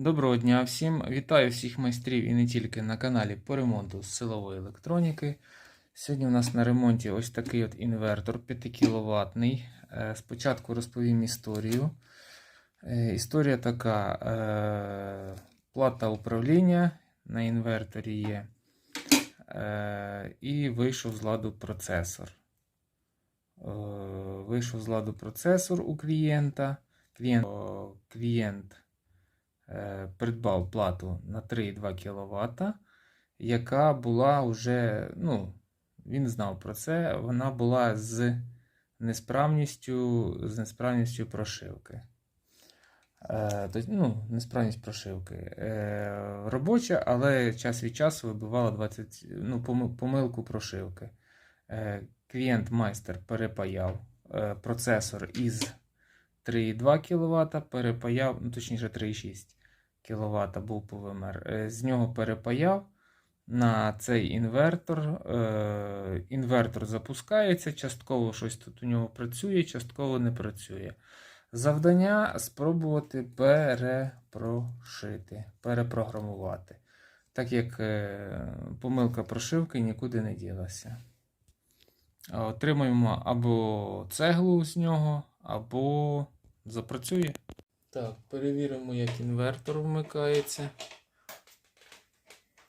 Доброго дня всім! Вітаю всіх майстрів і не тільки на каналі по ремонту силової електроніки. Сьогодні у нас на ремонті ось такий от інвертор 5 кВт. Спочатку розповім історію. Е, Історія така: е, плата управління на інверторі є. Е, І вийшов з ладу процесор. Е, Вийшов з ладу процесор у клієнта. Клієнт, е, придбав плату на 3,2 кВт, яка була вже, ну, він знав про це, вона була з несправністю, з несправністю прошивки. Е, ну, несправність прошивки. Е, робоча, але час від часу вибивала 20, ну, помилку прошивки. Е, клієнт майстер перепаяв е, процесор із 3,2 кВт, перепаяв, ну, точніше 3,6 кВт був по ВМР. Е, З нього перепаяв на цей інвертор. Е, Інвертор запускається, частково щось тут у нього працює, частково не працює. Завдання спробувати перепрошити, перепрограмувати. Так як е, помилка прошивки нікуди не ділася. Отримаємо або цеглу з нього, або запрацює. Так, перевіримо, як інвертор вмикається.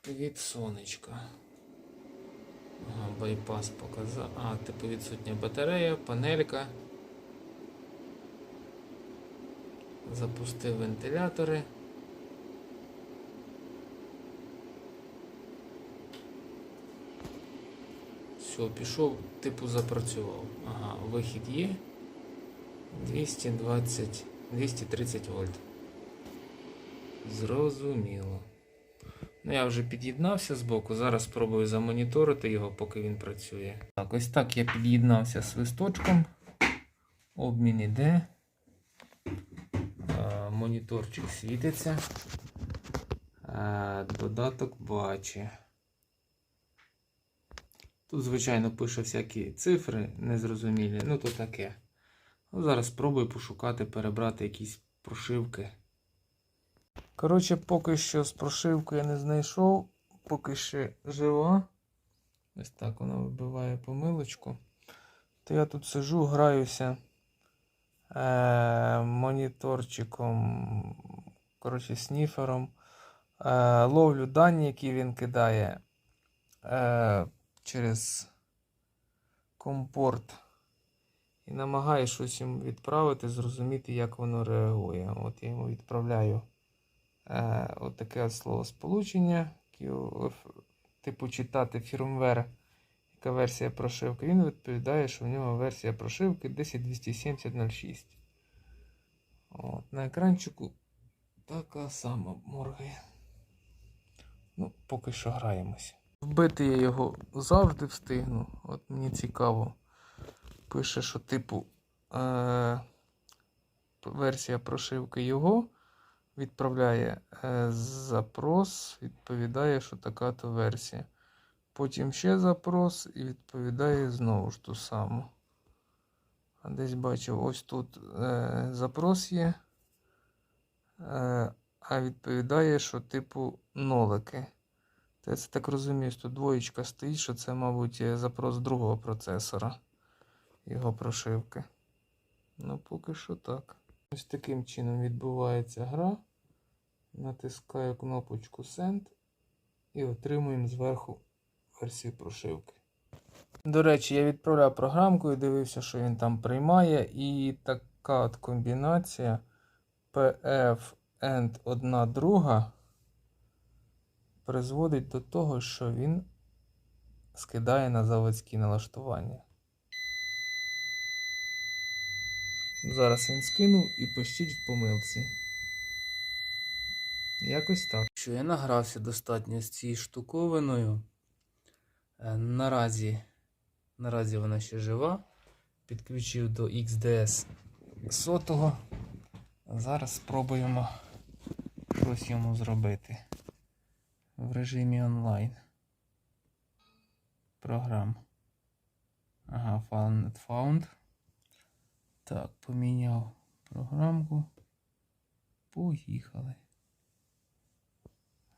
Від сонечка. Ага, байпас показав. А, типу відсутня батарея, панелька. Запустив вентилятори. Все, пішов, типу запрацював. Ага, вихід є. 220, 230 вольт. Зрозуміло. Ну, я вже під'єднався з боку. Зараз спробую замоніторити його, поки він працює. Так, ось так я під'єднався свисточком. Обмін іде. Моніторчик світиться. Додаток бачить. Тут, звичайно, пише всякі цифри незрозумілі. Ну, то таке. Ну, зараз спробую пошукати, перебрати якісь прошивки. Коротше, поки що з прошивкою я не знайшов, поки ще жива. Ось так вона вибиває помилочку. То я тут сижу, граюся е- моніторчиком, коротше, сніфером. Е- ловлю дані, які він кидає е- через компорт. І намагаюся щось йому відправити, зрозуміти, як воно реагує. От я йому відправляю е, от от словосполучення, яке, оф- типу читати фірмвер, яка версія прошивки. Він відповідає, що в нього версія прошивки 10270.06. От, на екранчику така сама моргає. Ну, поки що граємося. Вбити я його завжди встигну. От мені цікаво. Пише, що типу е- версія прошивки його відправляє е, запрос, відповідає, що така то версія. Потім ще запрос і відповідає знову ж ту саму. Десь бачив, ось тут е, запрос є. Е, а відповідає, що типу нолики. Я це так розумію, що двоєчка стоїть, що це, мабуть, запрос другого процесора його прошивки. Ну, поки що так. Ось таким чином відбувається гра. Натискаю кнопочку Send і отримуємо зверху версію прошивки. До речі, я відправляв програмку і дивився, що він там приймає. І така от комбінація PF and одна друга призводить до того, що він скидає на заводські налаштування. Зараз він скинув і пишіть в помилці. Якось так. Що я награвся достатньо з цією штуковиною. Е, Наразі, наразі вона ще жива. Підключив до XDS сотого. Зараз спробуємо щось йому зробити в режимі онлайн. Програм. Ага, not found. Так, поміняв програмку. Поїхали.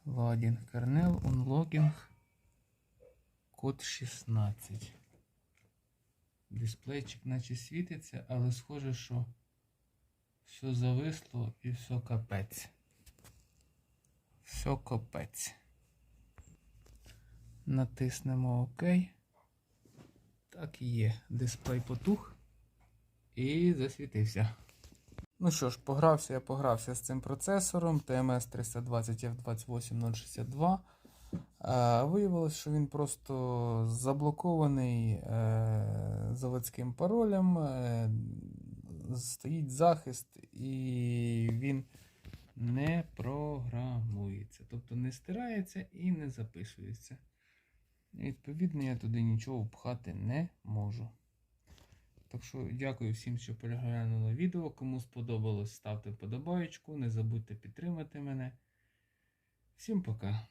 Ладін. Kernel unlocking. Код 16. Дисплейчик наче світиться, але схоже, що все зависло і все капець. Все капець. Натиснемо ОК. Так і є. Дисплей потух і засвітився. Ну що ж, погрався я погрався з цим процесором TMS 320 F28062. Е, Виявилось, що він просто заблокований е, заводським паролем. е, Стоїть захист, і він не програмується. Тобто не стирається і не записується. Відповідно, я туди нічого впхати не можу. Так що дякую всім, що переглянули відео. Кому сподобалось, ставте вподобайку. Не забудьте підтримати мене. Всім пока.